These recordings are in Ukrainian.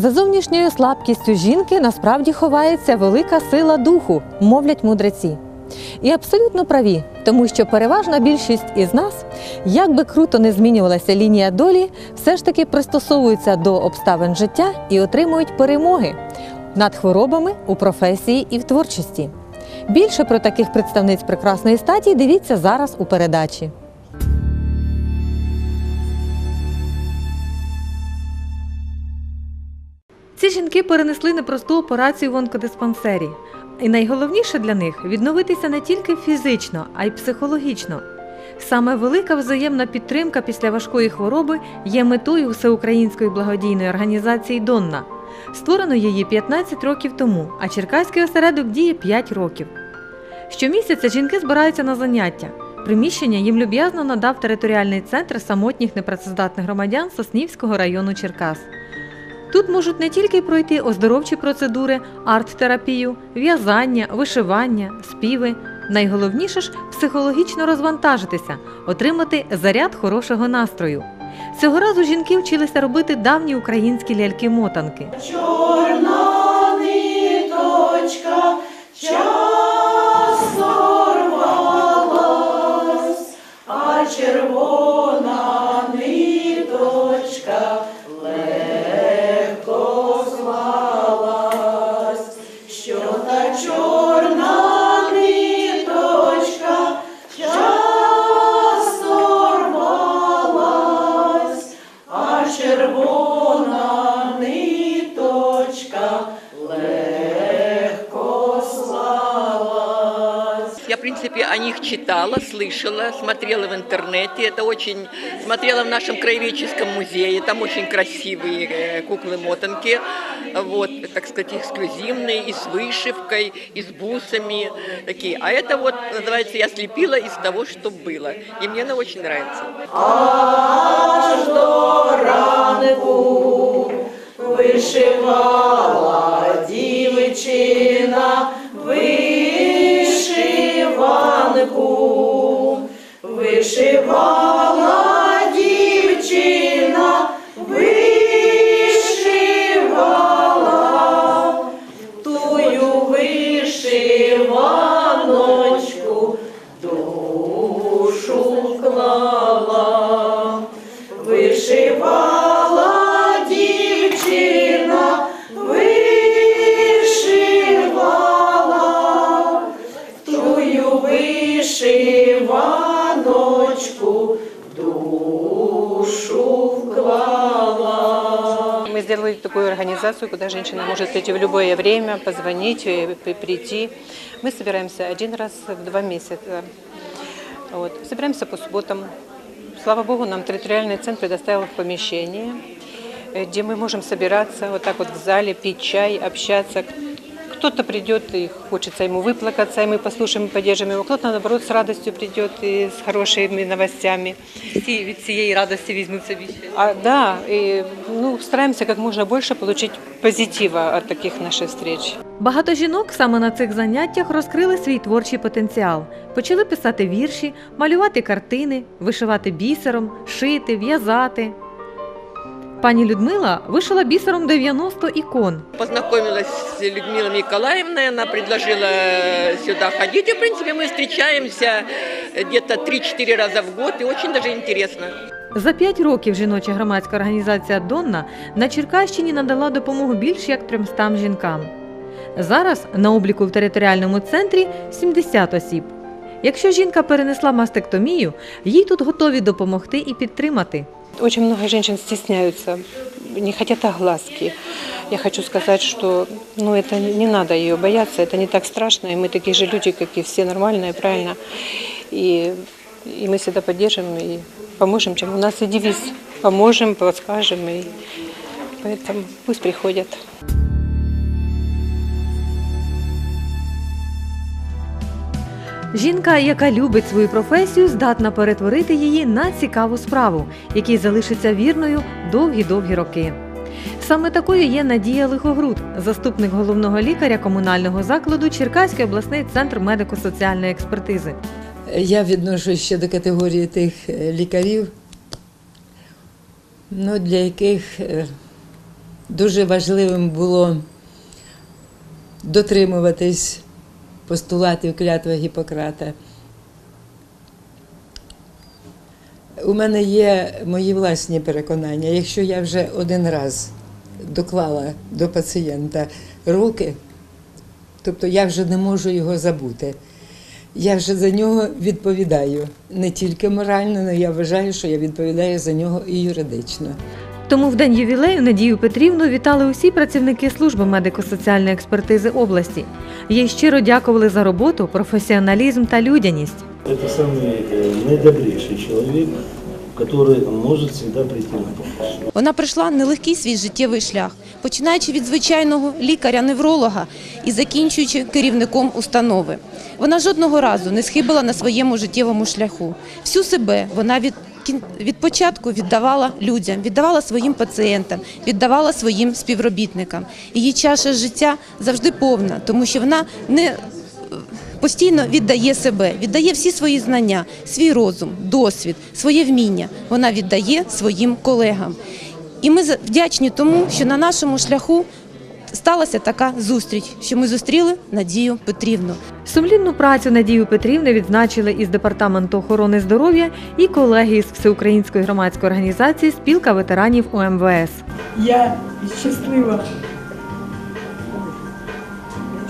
За зовнішньою слабкістю жінки насправді ховається велика сила духу, мовлять мудреці. І абсолютно праві, тому що переважна більшість із нас, як би круто не змінювалася лінія долі, все ж таки пристосовуються до обставин життя і отримують перемоги над хворобами у професії і в творчості. Більше про таких представниць прекрасної статі дивіться зараз у передачі. Ці жінки перенесли непросту операцію в онкодиспансері. І найголовніше для них відновитися не тільки фізично, а й психологічно. Саме велика взаємна підтримка після важкої хвороби є метою всеукраїнської благодійної організації Донна. Створено її 15 років тому, а Черкаський осередок діє 5 років. Щомісяця жінки збираються на заняття. Приміщення їм люб'язно надав територіальний центр самотніх непрацездатних громадян Соснівського району Черкас. Тут можуть не тільки пройти оздоровчі процедури, арт-терапію, в'язання, вишивання, співи. Найголовніше ж психологічно розвантажитися, отримати заряд хорошого настрою. Цього разу жінки вчилися робити давні українські ляльки-мотанки. Чорна ниточка часто легко слалась. Я, в принципе, о них читала, слышала, смотрела в интернете. Это очень... Смотрела в нашем краеведческом музее. Там очень красивые э, куклы-мотанки. Вот, так сказать, эксклюзивные, и с вышивкой, и с бусами. Такие. А это вот, называется, я слепила из того, что было. И мне она очень нравится. такую организацию, куда женщина может прийти в любое время, позвонить, и при- прийти. Мы собираемся один раз в два месяца. Вот. Собираемся по субботам. Слава Богу, нам территориальный центр предоставил помещение, э, где мы можем собираться вот так вот в зале, пить чай, общаться. Кто-то придет и хочется ему выплакаться, и мы послушаем, и поддержим его. Кто-то, наоборот, с радостью придет и с хорошими новостями. Всі від цієї радості візьмуть собі ще. А, да, и ну, стараемся как можно больше получить позитива от таких наших встреч. Багато жінок саме на цих заняттях розкрили свій творчий потенціал. Почали писати вірші, малювати картини, вишивати бісером, шити, в'язати. Пані Людмила вишила бісером 90 ікон. Познакомилась с Людмилой Николаевной, она предложила сюда ходить. И, в принципе, мы встречаемся где-то 3-4 раза в год, и очень даже интересно. За п'ять років жіноча громадська організація Донна на Черкащині надала допомогу більш як 300 жінкам. Зараз на обліку в територіальному центрі 70 осіб. Якщо жінка перенесла мастектомію, їй тут готові допомогти і підтримати Очень много женщин стесняются, не хотят огласки. Я хочу сказать, что ну, это не надо ее бояться, это не так страшно, и мы такие же люди, как и все нормальные, правильно. И, и мы всегда поддержим и поможем, чем у нас и девиз. Поможем, подскажем, и поэтому пусть приходят. Жінка, яка любить свою професію, здатна перетворити її на цікаву справу, якій залишиться вірною довгі-довгі роки. Саме такою є Надія Лихогруд, заступник головного лікаря комунального закладу Черкаський обласний центр медико-соціальної експертизи. Я відношусь ще до категорії тих е, лікарів, ну, для яких е, дуже важливим було дотримуватись постулатів клятви Гіппократа. У мене є мої власні переконання. Якщо я вже один раз доклала до пацієнта руки, тобто я вже не можу його забути. Я вже за нього відповідаю не тільки морально, але я вважаю, що я відповідаю за нього і юридично. Тому в день ювілею Надію Петрівну вітали усі працівники служби медико-соціальної експертизи області. Їй щиро дякували за роботу, професіоналізм та людяність. Это самый э, наидобрейший человек, который может всегда прийти на помощь. Вона пройшла нелегкий свій життєвий шлях, починаючи від звичайного лікаря-невролога і закінчуючи керівником установи. Вона жодного разу не схибила на своєму життєвому шляху. Всю себе вона від кін- від початку віддавала людям, віддавала своїм пацієнтам, віддавала своїм співробітникам. Її чаша життя завжди повна, тому що вона не постійно віддає себе, віддає всі свої знання, свій розум, досвід, своє вміння. Вона віддає своїм колегам. І ми вдячні тому, що на нашому шляху сталася така зустріч, що ми зустріли Надію Петрівну. Сумлінну працю Надію Петрівни відзначили із департаменту охорони здоров'я і колеги із всеукраїнської громадської організації Спілка ветеранів УМВС. Я щаслива,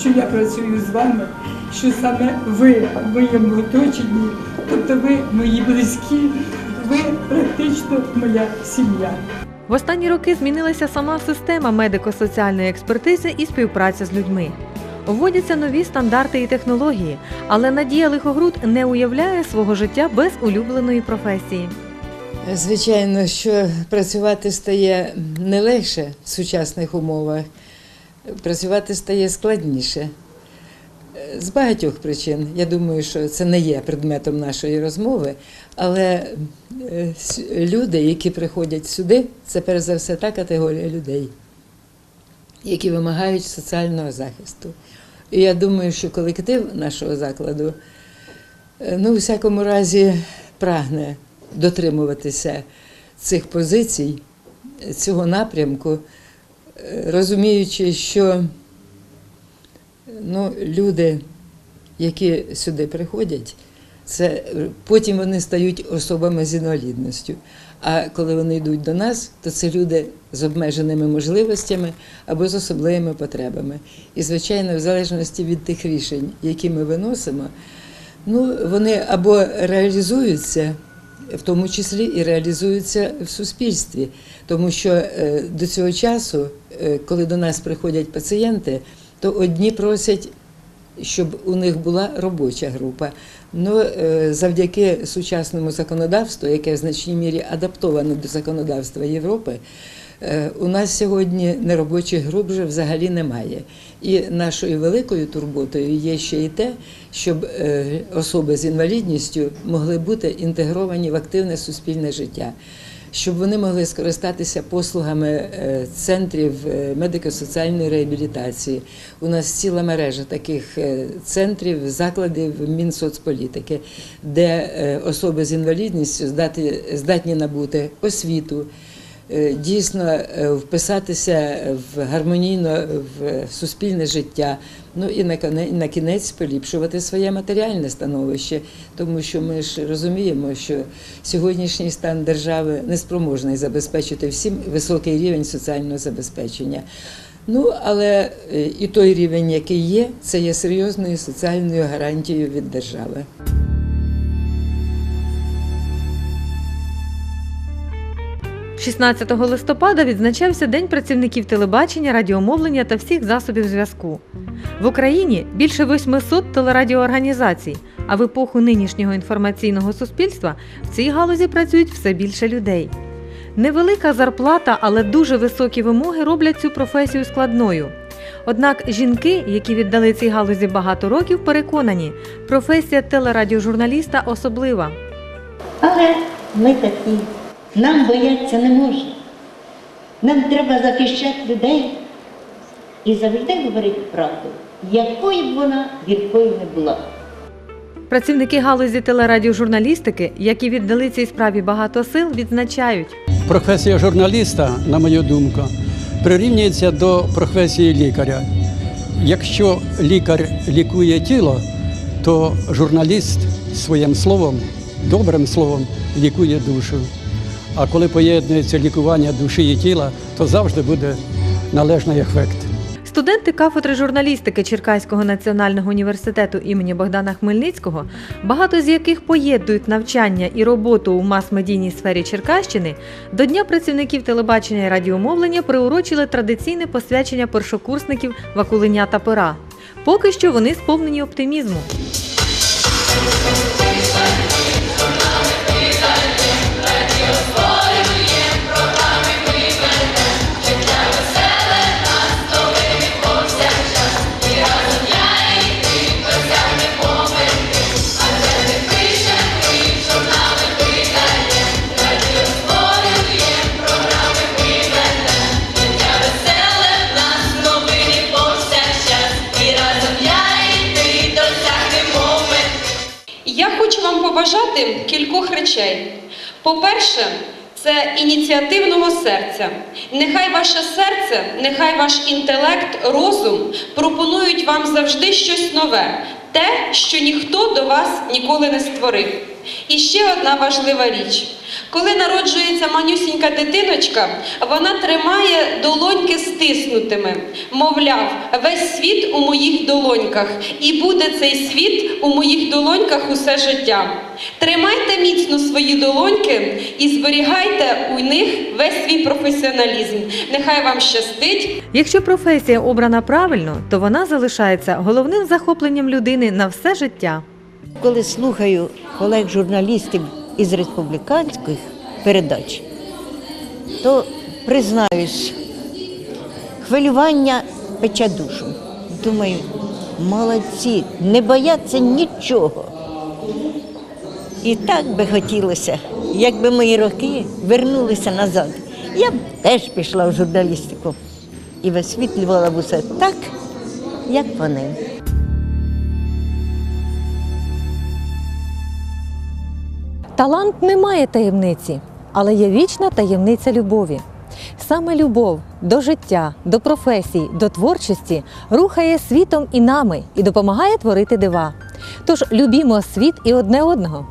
що я працюю з вами, що саме ви в моєму оточенні, тобто ви мої близькі, ви практично моя сім'я. В останні роки змінилася сама система медико-соціальної експертизи і співпраця з людьми. Вводяться нові стандарти і технології, але Надія Лихогруд не уявляє свого життя без улюбленої професії. Звичайно, що працювати стає не легше в сучасних умовах, працювати стає складніше. З багатьох причин. Я думаю, що це не є предметом нашої розмови, але е, люди, які приходять сюди, це перш за все та категорія людей, які вимагають соціального захисту. І я думаю, що колектив нашого закладу Е, Ну, у всякому разі, прагне дотримуватися цих позицій, цього напрямку, е, розуміючи, що ну, люди, які сюди приходять, це е, потім вони стають особами з інвалідністю. А коли вони йдуть до нас, то це люди з обмеженими можливостями або з особливими потребами. І, звичайно, в залежності від тих рішень, які ми виносимо, Ну, вони або реалізуються, в тому числі і реалізуються в суспільстві, тому що е, до цього часу, е, коли до нас приходять пацієнти, то одні просять, щоб у них була робоча група. Ну, завдяки сучасному законодавству, яке в значній мірі адаптоване до законодавства Європи, е, у нас сьогодні неробочих груп вже взагалі немає. І нашою великою турботою є ще й те, щоб е, особи з інвалідністю могли бути інтегровані в активне суспільне життя, щоб вони могли скористатися послугами е, центрів е, медико-соціальної реабілітації. У нас ціла мережа таких е, центрів, закладів Мінсоцполітики, де особи з інвалідністю здатні набути освіту дійсно е, вписатися в гармонійно в суспільне життя. Ну і на кінець поліпшувати своє матеріальне становище, тому що ми ж розуміємо, що сьогоднішній стан держави неспроможний забезпечити всім високий рівень соціального забезпечення. Ну, але е, і той рівень, який є, це є серйозною соціальною гарантією від держави. – 16 листопада відзначався День працівників телебачення, радіомовлення та всіх засобів зв'язку. В Україні більше 800 телерадіоорганізацій, а в епоху нинішнього інформаційного суспільства в цій галузі працюють все більше людей. Невелика зарплата, але дуже високі вимоги роблять цю професію складною. Однак жінки, які віддали цій галузі багато років, переконані, професія телерадіожурналіста особлива. Але ми такі, нам бояться не можна. Нам треба захищати людей і завжди говорити правду, якою б вона гіркою не була. Працівники галузі телерадіожурналістики, які віддали цій справі багато сил, відзначають. Професія журналіста, на мою думку, прирівнюється до професії лікаря. Якщо лікар лікує тіло, то журналіст своїм словом, добрим словом лікує душу. А коли поєднується лікування душі і тіла, то завжди буде належний ефект. Студенти кафедри журналістики Черкаського національного університету імені Богдана Хмельницького, багато з яких поєднують навчання і роботу у мас-медійній сфері Черкащини, до Дня працівників телебачення і радіомовлення приурочили традиційне посвячення першокурсників Вакуленя та пера. Поки що вони сповнені оптимізму. Кількох речей. По-перше, це ініціативного серця. Нехай ваше серце, нехай ваш інтелект, розум пропонують вам завжди щось нове, те, що ніхто до вас ніколи не створив. І ще одна важлива річ. Коли народжується манюсінька дитиночка, вона тримає долоньки стиснутими. Мовляв, весь світ у моїх долоньках, і буде цей світ у моїх долоньках усе життя. Тримайте міцно свої долоньки і зберігайте у них весь свій професіоналізм. Нехай вам щастить. Якщо професія обрана правильно, то вона залишається головним захопленням людини на все життя. Коли слухаю колег-журналістів із республіканських передач, то признаюсь, хвилювання пече душу. Думаю, молодці, не бояться нічого. І так би хотілося, якби мої роки вернулися назад. Я б теж пішла в журналістику і висвітлювала б усе так, як вони. Талант не має таємниці, але є вічна таємниця любові. Саме любов до життя, до професій, до творчості рухає світом і нами і допомагає творити дива. Тож любімо світ і одне одного.